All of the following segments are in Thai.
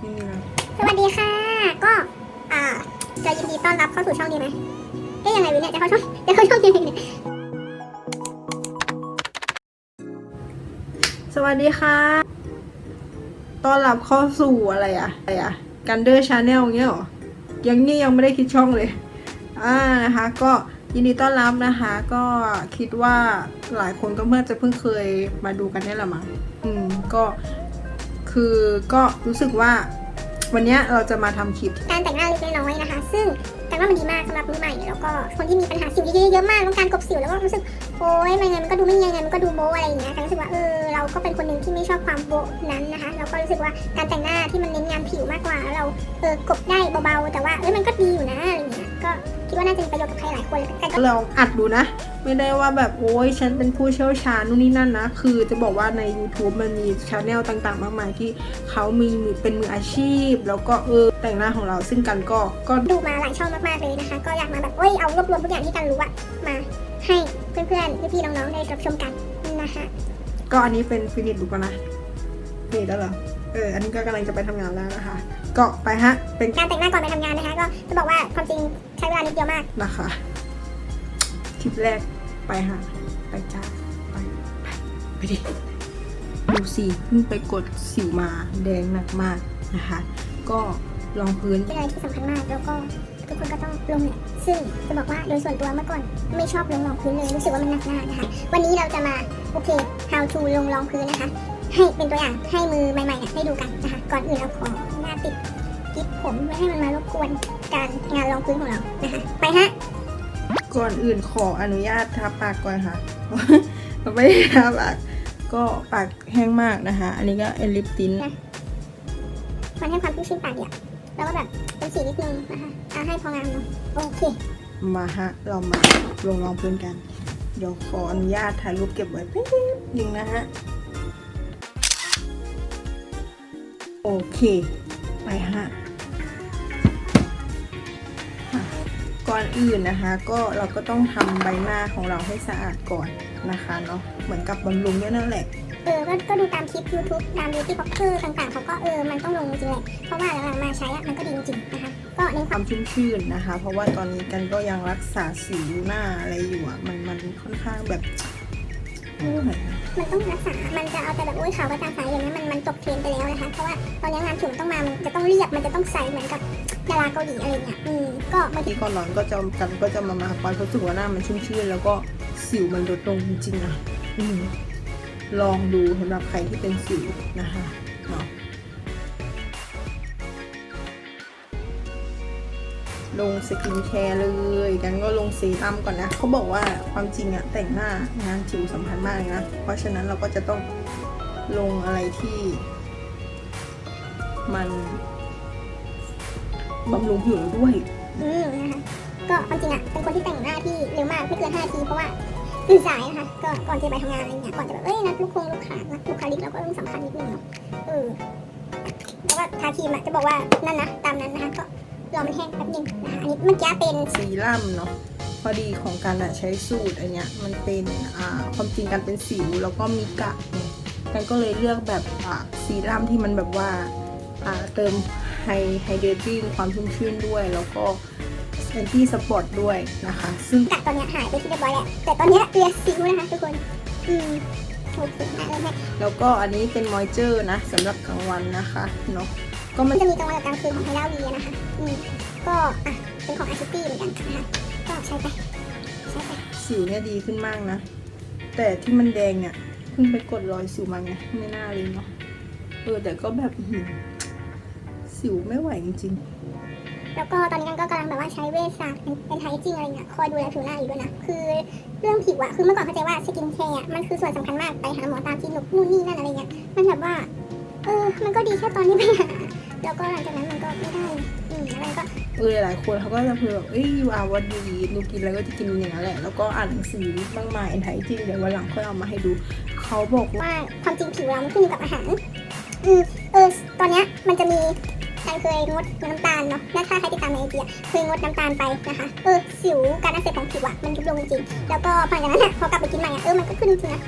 ไม่มีนะสวัสดีค่ะ ก็อ่าจะยินดีต้อนรับเข้าสู่ช่องดีไหมเอ๊ยยังไงวิเนี่ยจะเข้าช่องจะเข้าช่องยังไงเนี่ยสวัสดีค่ะ ต้อนรับเข้าสู่อะไรอะอะไรอะกันเดอร์ชาแนลเงี้ยเหรอ ยังนี่ยังไม่ได้คิดช่องเลย อ่านะคะ ก็ยินดีต้อนรับนะคะ ก็คิดว่าหลายคนก็เมื่อจะเพิ่งเคยมาดูกันเนี่ยแหละมั้งอืม ก็ คือก็รู้สึกว่าวันเนี้ยเราจะมาทำคลิปการแต่งหน้าเล็กน้อยๆนะคะ ซึ่งแต่ว่ามันดีมากสำหรับมือใหม่ แล้วก็คนที่มีปัญหาสิวเยอะๆมากต้องการกลบสิวแล้วก็รู้สึกโอ๊ยมันไงมันก็ดูไม่ยังไงมันก็ดูโบะอะไรอย่างเงี้ยแต่รู้สึกว่าเออเราก็เป็นคนหนึ่งที่ไม่ชอบความโบะนั้นนะคะเราก็รู้สึกว่าการแต่งหน้าที่มันเน้นงานผิวมากกว่าแล้วเราเออกบได้เบาๆแต่ว่าเอ้ยมันก็ดีอยู่นะอะไรเงี้ยก็คิดว่าน่าจะมีประโยชน์กับใครหลายคนแต่ก็ลองอัดดูนะ ไม่ได้ว่าแบบโอ้ยฉันเป็นผู้เชี่ยวชาญนู่นนี่นั่นนะ คือจะบอกว่าใน YouTube มันมีช n แนลต่างๆ มากมายที่เขามีเป็นมืออาชีพ แล้วก็เออแต่งหน้าของเราซึ่งกันก็ก็ดูมาหลายช่องมากๆเลยนะคะ ก็อยากมาแบบเอ้ยเอารวบรวมทุกอย่างที่กันรู้อะมาให้เพื่อนๆพี่ๆน้องๆได้รับชมกันนะคะก็อันนี้เป็นฟินิชดูก่อนนะฟินิชแล้วเหรอเอออันนี้ก็กำลังจะไปทำงานแล้วนะคะ ก็ไปฮะเป็นการแต่งหน้าก่อนไปทำงานนะคะ ก็จะบอกว่าความจริงใช้เวลานิดเดียวมากนะคะคลิปแรก ไปฮะไปจ้าไปไป ไปดิ ดูสิเพิ่งไปกดสิวมาแดงหนักมากนะคะ ก็รองพื้นเป็นอะไรที่สำคัญมากแล้วก็ทุกคนก็ต้องลงแหละซึ่งจะบอกว่าโดยส่วนตัวเมื่อก่อนไม่ชอบลงรองพื้นเลยรู้สึกว่ามันหนักหน้านะคะ วันนี้เราจะมาโอเค how to ลงรองพื้นนะคะ ให้เป็นตัวอย่างให้มือใหม่ๆเนี่ยได้ดูกันนะคะ ก่อนอื่นเราขอหน้าติดกิ๊บผมไม่ให้มันมารบกวนการงานรองพื้นของเรานะคะ ไปฮะ ก่อนอื่นขออนุญาตทาปากก่อนค่ะ ไม่ได้ทาปาก ก็ปากแห้งมากนะคะ อันนี้ก็เอลิปตินมันให้ความชุ่มชื่นปากเดียวแล้วก็แบบเป็นสีนิดนึงนะคะเอาให้พองามเนาะโอเค มาฮะ เรามาลงรองพื้นกัน เดี๋ยวขออนุญาตถ่ายรูปเก็บไว้แป๊บนึงนะฮะ โอเค ไปฮะอะ ก่อนอื่นนะคะ ก็เราก็ต้องทำใบหน้าของเราให้สะอาดก่อนนะคะเนาะเหมือนกับบำรุงด้วยนั่นแหละเออก็ก็ดูตามคลิป YouTube ตาม beauty blogger ต่างๆเขาก็เออ มันต้องลงจริงๆแหละ เพราะว่าหลังๆมาใช้อะมันก็ดีจริงๆนะคะ ก็เน้นความความชุ่มชื่นนะคะ เพราะว่าตอนนี้กันก็ยังรักษาสิวหน้าอะไรอยู่อะมันมันค่อนข้างแบบโอ้ยมันต้องรักษา มันจะเอาแต่แบบอุ้ยขาวกระจ่างใสอย่างนี้ยมันมันตกเทรนด์ไปแล้วนะคะ เพราะว่าตอนนี้งานผิวมันต้องมา มันจะต้องเรียบ มันจะต้องใสเหมือนกับ ดาราเกาหลีอะไรเงี้ยอืมก็บางทีก่อนนอนก็จะกันก็จะมามาความรู้สึกว่าหน้ามันชุ่มชื่นแล้วก็สิวมันลดลงจริงๆนะอืมลองดูสำหรับใครที่เป็นสิวนะคะเนาะลงสกินแคร์เลยกันก็ลงเซรั่มก่อนนะเขาบอกว่าความจริงอะแต่งหน้างานผิวสำคัญมากนะ เพราะฉะนั้นเราก็จะต้องลงอะไรที่ มัน บำรุงผิวเราด้วย อืมนะคะก็ความจริงอะเป็นคนที่แต่งหน้าที่เร็วมากไม่เกิน5นาทีเพราะว่าตื่นสายนะคะก็ก่อนจะไปทำงานอะไรเงี้ยก่อนจะแบบเอ้ยนัดลูกคงลูกค้านัดลูกค้าลิกเราก็ต้องสำคัญนิดนึงเนาะเออแล้วก็ทาครีมอะจะบอกว่านั่นนะตามนั้นนะคะก็รอมันแห้งแป๊บนึงนะคะอันนี้เมื่อกี้เป็นซีรั่มเนาะพอดีของการอะใช้สูตรอันเนี้ยมันเป็นอ่าความจริงการเป็นสิวแล้วก็มีกระเนี่ยกันก็เลยเลือกแบบอ่าซีรั่มที่มันแบบว่าอ่าเติม ไฮไฮเดรติ้งความชุ่มชื่นด้วย แล้วก็แอนตี้สปอร์ตด้วยนะคะ ซึ่งกะตอนเนี้ยหายไปที่เรียบร้อยแล้วแต่ตอนเนี้ยเหลือสิวนะคะทุกคน อืมโอเคนะเออแม่แล้วก็อันนี้เป็นมอยเจอร์นะสำหรับกลางวันนะคะเนาะก็มัมันนจะมีกลางวันกับกลางคืนของไฮด้าวีนะคะอืมก็อะเป็นของอาร์ตี้เหมือนกันนะคะก็ใช้ไปใช้ไปสิวเนี่ยดีขึ้นมากนะ แต่ที่มันแดงเนี่ยเพิ่งไปกดรอยสิวมาไงไม่น่าเลยเนาะเออแต่ก็แบบอื้อหือ สิวไม่ไหวจริงแล้วก็ตอนนี้กันก็กำลังแบบว่าใช้เวชศาสตร์เป็นไทจิ้งอะไรเงี้ยคอยดูแลผิวหน้าอยู่ด้วยนะคือเรื่องผิวอะคือเมื่อก่อนเข้าใจว่าสกินแคร์อะมันคือส่วนสำคัญมากไปหาหมอตามคลินิกนู่นนี่นั่นอะไรเงี้ยมันแบบว่าเออมันก็ดีแค่ตอนนี้ไปหาแล้วก็หลังจากนั้นมันก็ไม่ได้อืมแล้วมันก็ๆเออหลายๆคนเขาก็จะพูดแบบเอ้ยยูอาวันดีหนูกินอะไรก็จะกินอย่างนั้นแหละ แล้วก็อ่านหนังสือมากมายแอนไทจริงเดี๋ยววันหลังค่อยเอามาให้ดู เขาบอกว่าว่าความจริงผิวเรามันขึ้นอยู่กับอาหารอืมเออตอนเนี้ยมันจะมี การเคยงดน้ำตาลเนาะและถ้าใครติดตามในไอจีอะเคยงดน้ำตาลไปนะคะ เออสิวการอักเสบของผิวอะมันยุบลงจริงๆแล้วก็หลังจากนั้นอะพอกลับไปกินใหม่อะเออมันก็ขึ้นจริงๆนะ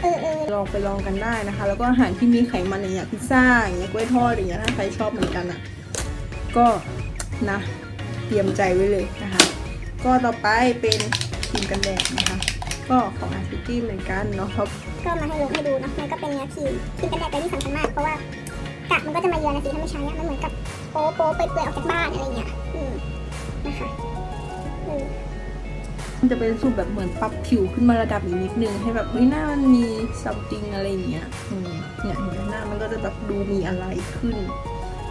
เอเออเออลองไปลองกันได้นะคะ แล้วก็อาหารที่มีไขมันอย่างเงี้ยพิซซ่าอย่างเงี้ยกล้วยทอดอย่างเงี้ยถ้าใครชอบเหมือนกันอะก็นะเตรียมใจไว้เลยนะคะ ก็ต่อไปเป็นครีมกันแดดนะคะ ก็ของอาร์ติตี้เหมือนกันเนาะเพราะก็มาให้ลงให้ดูเนาะมันก็เป็นเนื้อครีมครีมกันแดดเป็นที่สำคัญมากเพราะว่า กะมันก็จะมาเยือนนะสิถ้าไม่ใช้อะมันเหมือนกับโป๊โป๊เปื่อยๆออกจากบ้านอะไรเงี้ยอืมนะคะออมันจะเป็นสูตรแบบเหมือนปรับผิวขึ้นมาระดับอีกนิดนึงให้แบบเฮ้ยหน้ามันมีซัมติงอะไรอย่างเงี้ยอืมเนี่ยเห็นไหมหน้ามันก็จะแบบดูมีอะไรขึ้น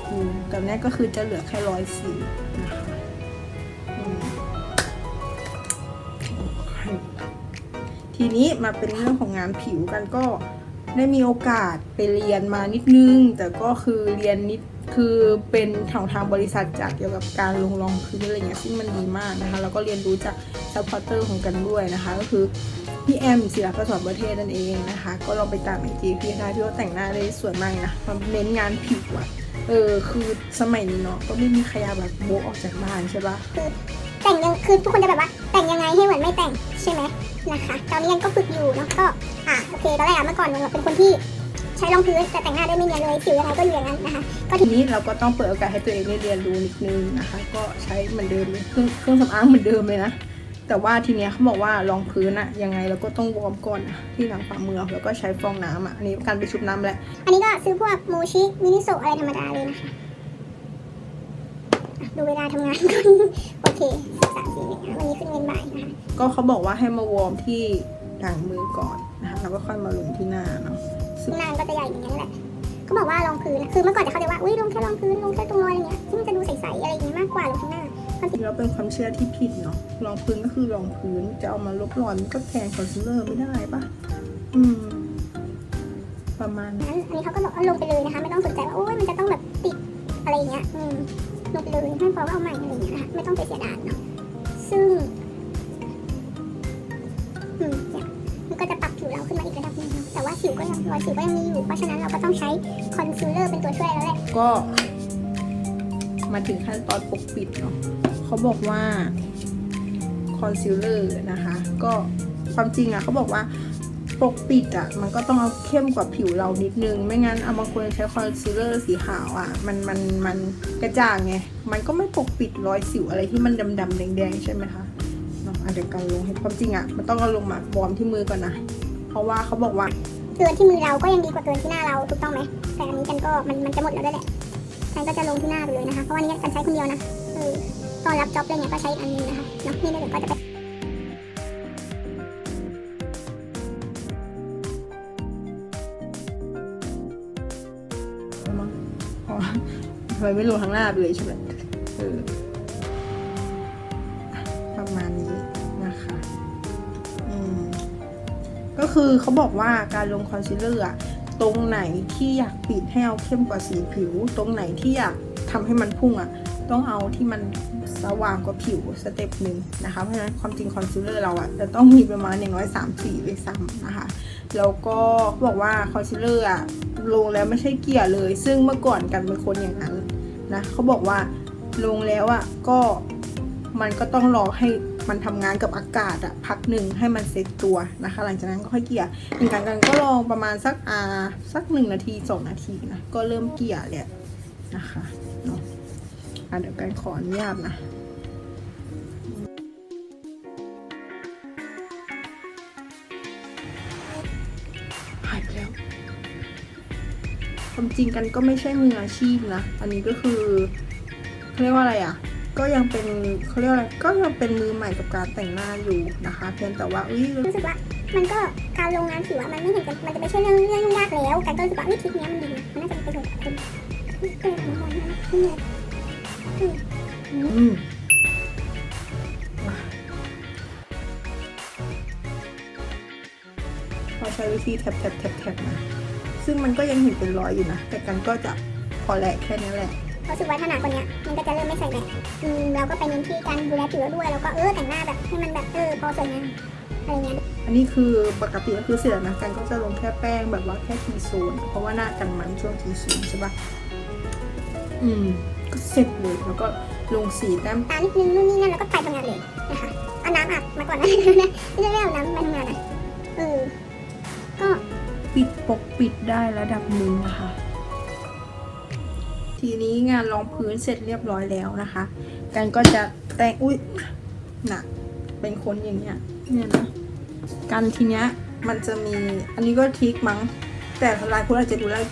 อืมแต่แรกก็คือจะเหลือแค่ร้อยสีนะคะทีนี้มาเป็นเรื่องของงานผิวกันก็ ได้มีโอกาสไปเรียนมานิดนึง แต่ก็คือเรียนนิดคือเป็นทางทางบริษัทจากเกี่ยวกับการลงรองพื้นอะไรเงี้ยซึ่งมันดีมากนะคะแล้วก็เรียนรู้จากซัพพอร์เตอร์ของกันด้วยนะคะ ก็คือพี่แอมศิลปะสอนประเทศนั่นเองนะคะ ก็ลองไปตามไอจีพี่ได้พี่ว่าแต่งหน้าได้สวยมากนะมันเน้นงานผิวอะเออคือสมัยนี้เนาะก็ไม่มีใครอยากแบบโบออกจากบ้านใช่ปะ แต่งยังคือทุกคนจะแบบว่าแต่งยังไงให้เหมือนไม่แต่งใช่ไหมนะคะตอนนี้ยังก็ฝึกอยู่เนาะก็อะโอเคตอนแรกอะเมื่อก่อนเราเป็นคนที่ใช้รองพื้นแต่แต่งหน้าได้ไม่เนียนเลยสิวยังไงก็อยู่อย่างนั้นนะคะก็ทีนี้เราก็ต้องเปิดโอกาสให้ตัวเองได้เรียนรู้นิดนึงนะคะ ก็ใช้เหมือนเดิมเลยเครื่องเครื่องสำอางเหมือนเดิมเลยนะแต่ว่าทีเนี้ยเขาบอกว่ารองพื้นอะยังไงเราก็ต้องวอร์มก่อนนะที่หลังฝ่ามือแล้วก็ใช้ฟองน้ำอะอันนี้การไปชุบน้ำแหละอันนี้ก็ซื้อพวกมูชิมินิโซะอะไรธรรมดาเลยนะคะอะ ดูเวลาทำงานก่อนโอเคสิบสามสี่หนึ่งวันนี้ขึ้นเงินบ่ายนะคะก็เขาบอกว่าให้มาวอร์มที่หลังมือก่อนนะคะแล้วก็ค่อยมาลงที่หน้าเนาะซึ่งหนางก็จะใหญ่อย่างนั้นแหละเขาบอกว่ารองพื้นนะคือเมื่อก่อนจะเข้าใจว่าอุ้ยลงแค่รองพื้นลงแค่ตรงรอยอะไรเงี้ยซึ่งมันจะดูใสๆอะไรอย่างงี้มากกว่าลงข้างหน้าความจจริงริงๆแล้วเป็นความเชื่อที่ผิดเนาะรองพื้นก็คือรองพื้นจะเอามาลบรอยมันก็แทนคอนซีลเลอร์ไม่ได้ปะอืม ประมาณนั้นนั้นอันนี้เขาก็บอกว่าลงไปเลยนะคะ ไม่ต้องสนใจว่าโอ้ยมันจะต้องแบบติดอะไรอย่างเงี้ย อืม ลงไปเลยให้พอว่าเอาใหม่อะไรอย่างเงี้ยนะคะไม่ต้องไปเสียดายเนาะซึ่งอืมเนี่ยมันก็จะปรับผิวเราขึ้นมาอีกระดับหนึงเนาะแต่ว่าสิวก็ยังรอยสิวก็ยังมีอยู่เพราะฉะนั้นเราก็ต้องใช้คอนซีลเลอร์เป็นตัวช่วยแล้วแหละก็มาถึงขั้นตอนปกปิดเนาะเขาบอกว่าคอนซีลเลอร์นะคะ ก็ความจริงอะเขาบอกว่า ปกปิดอะมันก็ต้องเอาเข้มกว่าผิวเรานิดนึง ไม่งั้นเอาบางคนใช้คอนซีลเลอร์สีขาวอะมันมันมันกระจ่างไง มันก็ไม่ปกปิดรอยสิวอะไรที่มันดำๆแดงๆใช่ไหมคะเนาะอะเดี๋ยวกันลงให้ความจริงอะมันต้องเอาลงมาวอมที่มือก่อนนะ เพราะว่าเขาบอกว่าเกินที่มือเราก็ยังดีกว่าเกินที่หน้าเราถูกต้องไหม แต่อันนี้กันก็มันมันจะหมดแล้วด้วยแหละกันก็จะลงที่หน้าไปเลยนะคะ เพราะว่านี้กันใช้คนเดียวนะ เออ ตอนรับจ็อบอะไรเงี้ยก็ใช้อันนึงนะคะ เนาะ นี่เดี๋ยวก็จะไป ไมไม่ลงทางหน้าไปเลยใช่ไหมเออประมาณนี้นะคะอืมก็คือเขาบอกว่าการลงคอนซีลเลอร์อะตรงไหนที่อยากปิดให้เอาเข้มกว่าสีผิว ตรงไหนที่อยากทำให้มันพุ่งอะต้องเอาที่มันสว่างกว่าผิวสเต็ปหนึ่งนะคะ เพราะฉะนั้นความจริงคอนซีลเลอร์เราอะจะต้องมีประมาณอย่างน้อยสามสีเลยซ้ำนะคะ แล้วก็เขาบอกว่าคอนซีลเลอร์อะลงแล้วไม่ใช่เกลี่ยเลย ซึ่งเมื่อก่อนกันเป็นคนอย่างนั้น นะเขาบอกว่าลงแล้วอะก็มันก็ต้องรอให้มันทำงานกับอากาศอะพักหนึ่งให้มันเซ็ตตัวนะคะ หลังจากนั้นก็ค่อยเกลี่ยอย่างการกันก็ลองประมาณสักอ่าสักหนึ่งนาทีสองนาทีนะก็เริ่มเกลี่ยแหละนะคะเนาะเดี๋ยวกันขออนุญาตนะ ความจริงกันก็ไม่ใช่มืออาชีพนะ อันนี้ก็คือเขาเรียกว่าอะไรอะ ก็ยังเป็นเขาเรียกว่าอะไร ก็ยังเป็นมือใหม่กับการแต่งหน้าอยู่นะคะ เพียงแต่ว่าอุ้ยรู้สึกว่ามันก็การลงงานผิวอะมันไม่เห็นจะมันจะไม่ใช่เรื่องเรื่องยุ่งยากแล้วกันก็รู้สึกว่าเฮ้ยทริคเนี้ยมันดีนะมันน่าจะเป็นประโยชน์กับคนเออของมันนะอืมอืมอืมพอใช้วิธีแท็บแท็บแท็บแท็บนะ ซึ่งมันก็ยังเห็นเป็นรอยอยู่นะ แต่กันก็จะพอแหละแค่นี้แหละรู้สึกว่าถ้าหนักกว่าเนี้ยมันก็จะเริ่มไม่ใส่แมสอืมเราก็ไปเน้นที่การดูแลผิวเราด้วยแล้วก็เออแต่งหน้าแบบให้มันแบบเออพอสวยงามอะไรเงี้ยอันนี้คือปกติก็คือเสร็จแล้วนะกันก็จะลงแค่แป้งแบบว่าแค่ทีโซน เพราะว่าหน้ากันมันช่วงทีโซนใช่ปะอืมก็เสร็จเลยแล้วก็ลงสีแต้มตานิดนึงนู่นนี่นั่นแล้วก็ไปทำงานเลยนะคะเอาน้ำอาบมาก่อนนะไม่ได้เอาน้ำมาทำงานนะเออก็ ปิดปกปิดได้ระดับหนึ่งนะคะ ทีนี้งานรองพื้นเสร็จเรียบร้อยแล้วนะคะ กันก็จะแต่งอุ้ยหนักเป็นคนอย่างเงี้ยเนี่ยนะกันทีเนี้ยมันจะมีอันนี้ก็ทิกมั้ง แต่หลายคนอาจจะดูแล้ว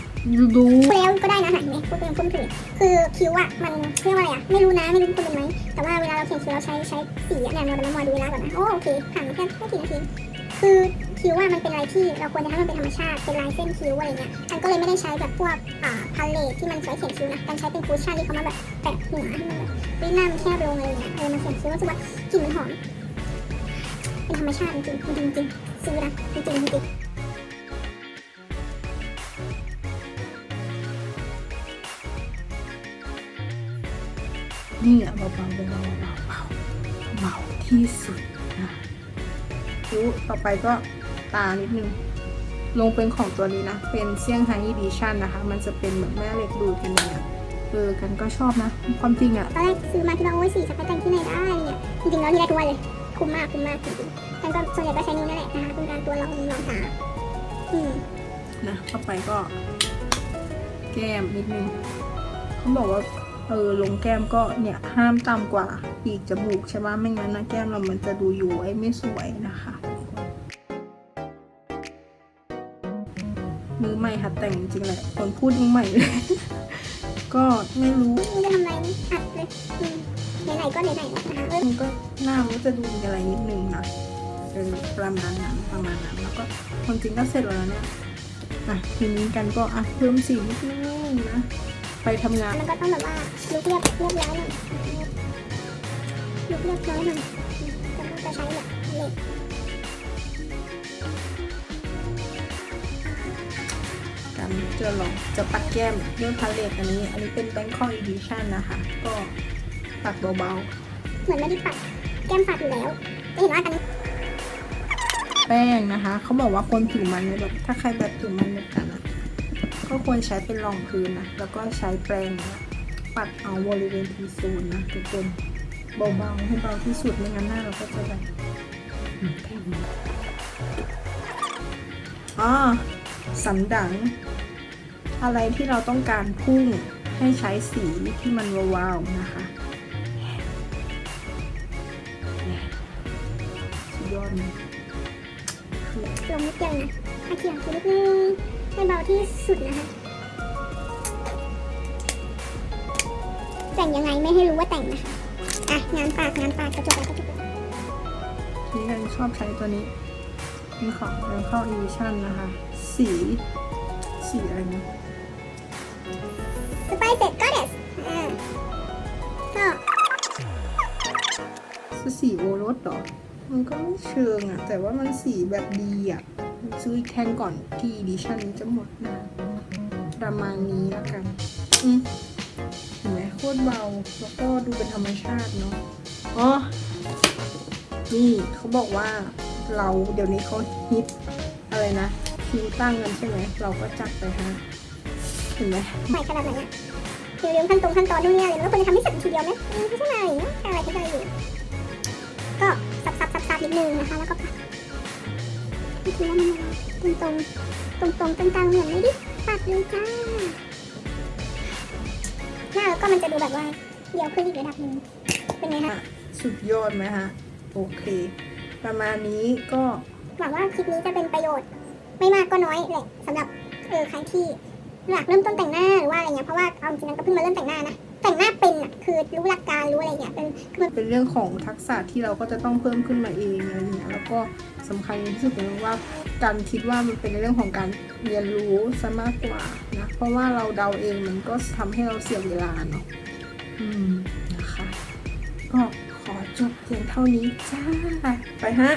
รู้แล้วก็ได้นะเห็นไหมพูดเป็นพูดถึงคือคิ้วอะมันเรียกว่าอะไรอะไม่รู้นะไม่รู้คุณเป็นไหมแต่ว่าเวลาเราเขียนคิ้วเราใช้ใช้สีอะเนี่ยเราเรามาดูเวลาก่อนนะโอโอเคผ่านมาแค่ไม่กี่นาทีคือ คิ้วอะมันเป็นอะไรที่เราควรจะให้มันเป็นธรรมชาติเป็นลายเส้นคิ้วอะไรเงี้ยกันก็เลยไม่ได้ใช้แบบพวกอ่าพาเลทที่มันใช้เขียนคิ้วนะกันใช้เป็นคูชั่นที่เขามาแบบแปะหัวให้มันแบบรีดหน้ามันแคบลงอะไรเงี้ยเออมันเขียนคิ้วรู้สึกว่ากลิ่นมันหอมเป็นธรรมชาติจริงๆจริงๆจริงซื้อนะจริงๆจริงนี่อะเบาๆเบาๆเบาๆเบาเบาที่สุดนะคิ้วต่อไปก็ ตานิดนึง ลงเป็นของตัวนี้นะ เป็นเซี่ยงไฮ้อีดิชั่นนะคะ มันจะเป็นเหมือนแม่เหล็กดูดกันเนี่ยเออกันก็ชอบนะ ความจริงอะตอนแรกซื้อมาที่ว่าโอ้ยสีจะไปแต่งที่ไหนได้เนี่ยจริงๆแล้วนี่ได้ทุกวันเลย คุ้มมากคุ้มมากจริงๆกันก็ส่วนใหญ่ก็ใช้นิ้วนั่นแหละนะคะเป็นการตัวรองรองเท้าอืมนะต่อไปก็ แก้มนิดนึงเขาบอกว่าเออลงแก้มก็เนี่ยห้ามต่ำกว่าปีกจมูกใช่ไหมไม่งั้นนะแก้มเรามันจะดูอยู่ไอ้ไม่สวยนะคะ มือใหม่หัดแต่งจริงๆแหละคนพูดมือใหม่เลย ก็ไม่รู้ไม่รู้จะทำอะไรอัดเลยอืมไหนๆก็ไหนๆแล้วนะคะเออมันก็หน้ามันก็จะดูมีอะไรนิดนึงนะเออประมาณนั้นประมาณนั้นแล้วก็ความจริงก็เสร็จแล้วเนี่ยอะทีนี้กันก็อะเพิ่มสีนิดนึงนะไปทำงานมันก็ต้องแบบว่าลุกเรียบเรียบร้อยหน่อยลุกเรียบร้อยหน่อยจะจะใช้แบบเหล็ก กันจะลองจะปัดแก้มด้วยพาเลตอันนี้ อันนี้เป็น Bangkok Edition นะคะ ก็ปัดเบาเหมือนไม่ได้ปัดแก้มปัดอยู่แล้วจะเห็นว่ากันๆแป้งนะคะ เขาบอกว่าคนผิวมันเนี่ยแบบถ้าใครแบบผิวมันแบบกันอะก็ควรใช้เป็นรองพื้นนะ แล้วก็ใช้แปรงเนี่ยปัดเอาบริเวณทีซูนนะทุกคนเบาๆให้เบาที่สุดไม่งั้นหน้าเราก็จะแบบอืมแท่งมันอ๋อ สันดัง อะไรที่เราต้องการพุ่งให้ใช้สีที่มันวาวๆนะคะสุดยอดเลยคือลงนิดเดียวนะอาเขียงคือนิดนึงให้เบาที่สุดนะคะแต่งยังไงไม่ให้รู้ว่าแต่งนะคะ อะ งานปากงานปากกระจกแล้วกระจกแล้วที่ฉันชอบใช้ตัวนี้เป็ นของเรเข้าอีดิชั่นนะคะ สี สีอะไรนะสไปเสร็จก็เดสอ่าก็คือสีโอรสเหรอ มันก็ไม่เชิงอะแต่ว่ามันสีแบบดีอะซื้ออีกแท่งก่อนที่อีดิชั่นนี้จะหมดนะประมาณนี้แล้วกัน อืมเห็นไหมโคตรเบา แล้วก็ดูเป็นธรรมชาติเนาะ อ๋อ นี่เขาบอกว่า เราเดี๋ยวนี้เขาฮิตอะไรนะคิวตั้งกันใช่ไหมเราก็จัดไปฮะเห็นไหมใหม่ขนาดไหนอะคือเรื่องขั้นตรงขั้นตอนนู่นนี่อะไรแล้วควรจะทำให้เสร็จทีเดียวไหมอืมไม่ใช่ไหมเนาะอะไรที่อะไรอยู่ก็ซับซับซับซับนิดนึงนะคะแล้วก็ปัดนี่คือว่ามันตรงตรงตรงตรงกลางๆเหมือนไม่ได้ปัดเลยจ้าหน้าแล้วก็มันจะดูแบบว่าเดียวขึ้นอีกระดับหนึ่งเป็นไงคะสุดยอดไหมฮะโอเค ประมาณนี้ก็หวังว่าคลิปนี้จะเป็นประโยชน์ ไม่มากก็น้อยแหละสำหรับเออใครที่อยากเริ่มต้นแต่งหน้าหรือว่าอะไรเงี้ยเพราะว่าเอาจริงๆก็เพิ่งมาเริ่มแต่งหน้านะแต่งหน้าเป็นอะคือรู้หลักการรู้อะไรเงี้ยเป็นคือเป็นเรื่องของทักษะที่เราก็จะต้องเพิ่มขึ้นมาเองอะไรอย่างเงี้ยแล้วก็สำคัญที่สุดเลยว่าการคิดว่ามันเป็นในเรื่องของการเรียนรู้ซะมากกว่านะเพราะว่าเราเดาเองมันก็ทำให้เราเสียเวลาเนาะอืมนะคะก็ขอจบเพียงเท่านี้จ้าไปฮะ